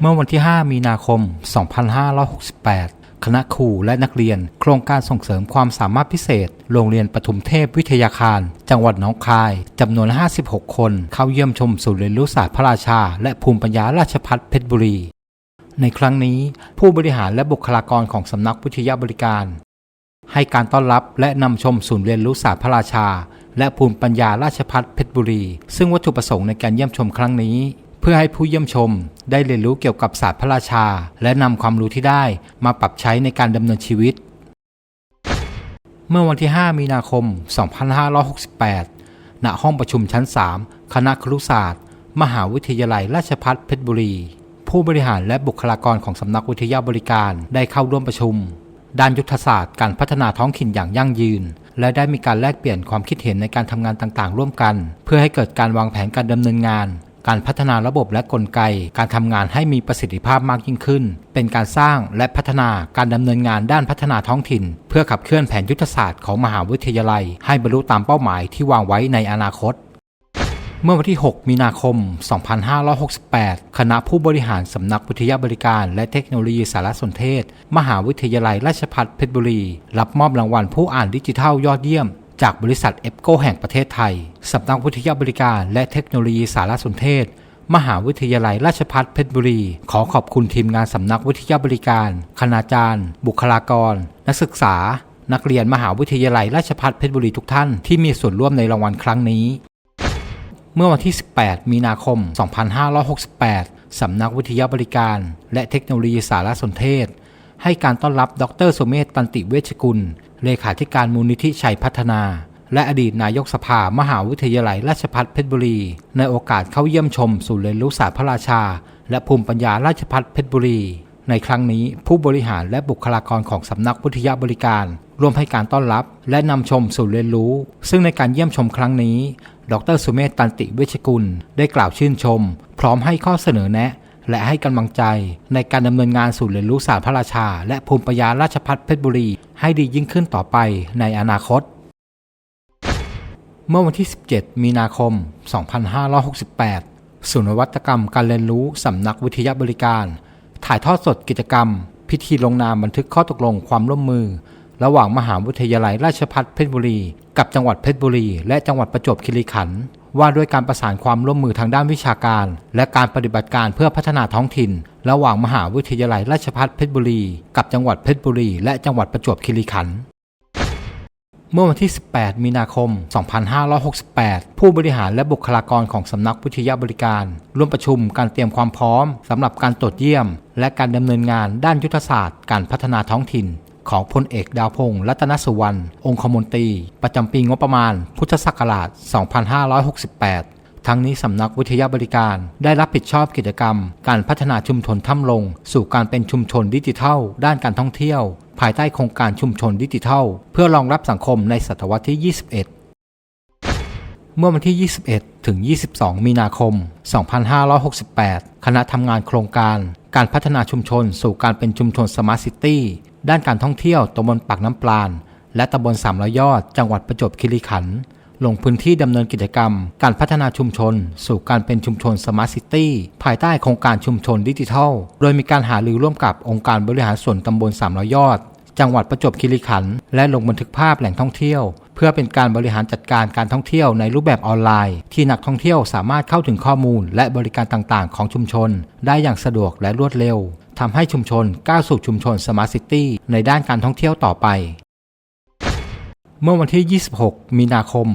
เมื่อวันที่ 5 มีนาคม 2568 คณะครูและนักเรียน โครงการส่งเสริมความสามารถพิเศษ โรงเรียนปทุมเทพวิทยาคาร จังหวัดหนองคาย จำนวน 56 คน เข้าเยี่ยมชมศูนย์เรียนรู้ศาสตร์พระราชา และภูมิปัญญาราชพัฒเพชรบุรี ในครั้งนี้ผู้บริหารและบุคลากรของสำนักวิทยาบริการ ให้การต้อนรับและนำชมศูนย์เรียนรู้ศาสตร์พระราชา และภูมิปัญญาราชพัฒเพชรบุรี ซึ่งวัตถุประสงค์ในการเยี่ยมชมครั้งนี้ เพื่อให้ผู้เยี่ยมชม ได้เรียนรู้เกี่ยวกับศาสตร์พระราชา และนำความรู้ที่ได้มาปรับใช้ในการดำเนินชีวิต เมื่อวันที่ 5 มีนาคม 2568 ณห้องประชุมชั้น 3 คณะครุศาสตร์ มหาวิทยาลัยราชภัฏเพชรบุรี ผู้บริหารและบุคลากรของสำนักวิทยาบริการได้เข้าร่วมประชุม ด้านยุทธศาสตร์การพัฒนาท้องถิ่นอย่างยั่งยืน และได้มีการแลกเปลี่ยนความคิดเห็นในการทำงานต่างๆ ร่วมกัน เพื่อให้เกิดการวางแผนการดำเนินงาน การพัฒนาระบบและกลไก การทำงานให้มีประสิทธิภาพมากยิ่งขึ้น เป็นการสร้างและพัฒนาการดำเนินงานด้านพัฒนาท้องถิ่น เพื่อขับเคลื่อนแผนยุทธศาสตร์ของมหาวิทยาลัย ให้บรรลุตามเป้าหมายที่วางไว้ในอนาคต เมื่อวันที่ 6 มีนาคม 2568 คณะผู้บริหารสำนักวิทยาบริการและเทคโนโลยีสารสนเทศ มหาวิทยาลัยราชภัฏเพชรบุรี รับมอบรางวัลผู้อ่านดิจิทัลยอดเยี่ยม จากบริษัทเอฟโกแห่งประเทศไทย สำนักวิทยาบริการและเทคโนโลยีสารสนเทศ มหาวิทยาลัยราชภัฏเพชรบุรี ขอขอบคุณทีมงานสำนักวิทยาบริการ คณาจารย์ บุคลากร นักศึกษา นักเรียนมหาวิทยาลัยราชภัฏเพชรบุรีทุกท่านที่มีส่วนร่วมในรางวัลครั้งนี้ เมื่อวันที่ 18 มีนาคม 2568 สำนักวิทยาบริการ และเทคโนโลยีสารสนเทศ ให้การต้อนรับดรสุเมธตันติเวชกุล เลขาธิการมูลนิธิชัยพัฒนา และอดีตนายกสภามหาวิทยาลัยราชภัฏเพชรบุรี ในโอกาสเข้าเยี่ยมชมศูนย์เรียนรู้ศาสตร์พระราชา และภูมิปัญญาราชภัฏเพชรบุรี ในครั้งนี้ผู้บริหารและบุคลากรของสำนักวิทยาบริการ ร่วมให้การต้อนรับ และนำชมศูนย์เรียนรู้ ซึ่งในการเยี่ยมชมครั้งนี้ ดรสุเมธตันติเวชกุล ได้กล่าวชื่นชม พร้อมให้ข้อเสนอแนะ และให้กำลังใจ ในการดำเนินงานศูนย์เรียนรู้ศาสตร์พระราชา และภูมิปัญญาราชภัฏเพชรบุรี ให้ดียิ่งขึ้นต่อไปในอนาคต เมื่อวันที่ 17 มีนาคม 2568 ศูนย์นวัตกรรมการเรียนรู้สำนักวิทยาบริการ ถ่ายทอดสดกิจกรรม พิธีลงนามบันทึกข้อตกลงความร่วมมือ ระหว่างมหาวิทยาลัยราชภัฏเพชรบุรี กับจังหวัดเพชรบุรี และจังหวัดประจวบคีรีขันธ์ว่าด้วยการประสานความร่วมมือทางด้านวิชาการ และการปฏิบัติการเพื่อพัฒนาท้องถิ่น ระหว่างมหาวิทยาลัยราชภัฏเพชรบุรี กับจังหวัดเพชรบุรี และจังหวัดประจวบคีรีขันธ์เมื่อวันที่ 18 มีนาคม 2568 ผู้บริหารและบุคลากรของสำนักวิทยาบริการ ร่วมประชุมการเตรียมความพร้อมสำหรับการตรวจเยี่ยม และการดำเนินงานด้านยุทธศาสตร์ การพัฒนาท้องถิ่น ของพลเอกดาวพงษ์รัตนสุวรรณ องคมนตรี ประจำปีงบประมาณ พุทธศักราช 2568 ทั้งนี้สำนักวิทยาบริการได้รับผิดชอบกิจกรรม การพัฒนาชุมชนถ้ำลง สู่การเป็นชุมชนดิจิทัล ด้านการท่องเที่ยว ภายใต้โครงการชุมชนดิจิทัล เพื่อรองรับสังคมในศตวรรษที่ 21 เมื่อวันที่ 21 ถึง 22 มีนาคม 2568 คณะทำงานโครงการ การพัฒนาชุมชน สู่การเป็นชุมชนสมาร์ทซิตี้ด้านการท่องเที่ยวตำบลปากน้ำปลาน และตำบลสามร้อยอด จังหวัดประจวบคีรีขันธ์ลงพื้นที่ดำเนินกิจกรรม การพัฒนาชุมชน สู่การเป็นชุมชนสมาร์ทซิตี้ภายใต้โครงการชุมชนดิจิทัล โดยมีการหารือร่วมกับองค์การบริหารส่วนตำบลสามร้อยอด จังหวัดประจวบคีรีขันธ์และลงบันทึกภาพแหล่งท่องเที่ยว พื่อเป็นการบริหารจัดการการท่องเที่ยวในรูปแบบออนไลน์ ที่นักท่องเที่ยวสามารถเข้าถึงข้อมูลและบริการต่างๆ ของชุมชน ได้อย่างสะดวกและรวดเร็วทำให้ชุมชนก้าวสู่ชุมชนสมาร์ทซิตี้ในด้านการท่องเที่ยวต่อไป เมื่อวันที่ 26 มีนาคม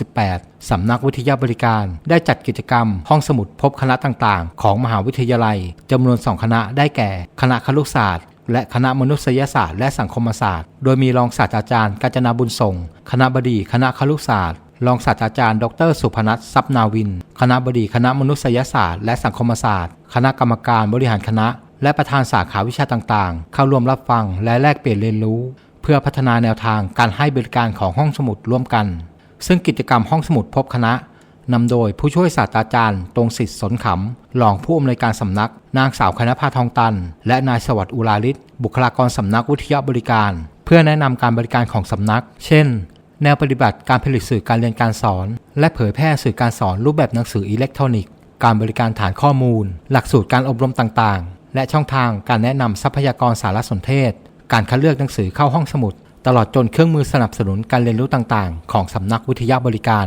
2568 สำนักวิทยาบริการได้จัดกิจกรรม ห้องสมุดพบคณะต่างๆ ของมหาวิทยาลัยจำนวน 2 คณะได้แก่ คณะครุศาสตร์ และคณะมนุษยศาสตร์และสังคมศาสตร์ โดยมีรองศาสตราจารย์กาญจนาบุญส่ง คณะบดีคณะครุศาสตร์ รองศาสตราจารย์ ดร สุพนัทซับนาวิน คณะบดีคณะมนุษยศาสตร์และสังคมศาสตร์ คณะกรรมการบริหารคณะ และประธานสาขาวิชาต่างๆ เข้าร่วมรับฟังและแลกเปลี่ยนเรียนรู้ เพื่อพัฒนาแนวทางการให้บริการของห้องสมุดร่วมกัน ซึ่งกิจกรรมห้องสมุดพบคณะ นำโดยผู้ช่วยศาสตราจารย์ตรงสิทธิ์สนขำรองผู้อำนวยการสำนัก นางสาวคณภาทองตัน และนายสวัสดิ์อุลาลิศบุคลากรสำนักวิทยาบริการ เพื่อแนะนำการบริการของสำนัก เช่น แนวปฏิบัติการผลิตสื่อการเรียนการสอน และเผยแพร่สื่อการสอนรูปแบบหนังสืออิเล็กทรอนิกส์ การบริการฐานข้อมูล หลักสูตรการอบรมต่างๆ และช่องทางการแนะนำทรัพยากรสารสนเทศ การคัดเลือกหนังสือเข้าห้องสมุดตลอดจนเครื่องมือสนับสนุนการเรียนรู้ต่างๆ ของสำนักวิทยาบริการ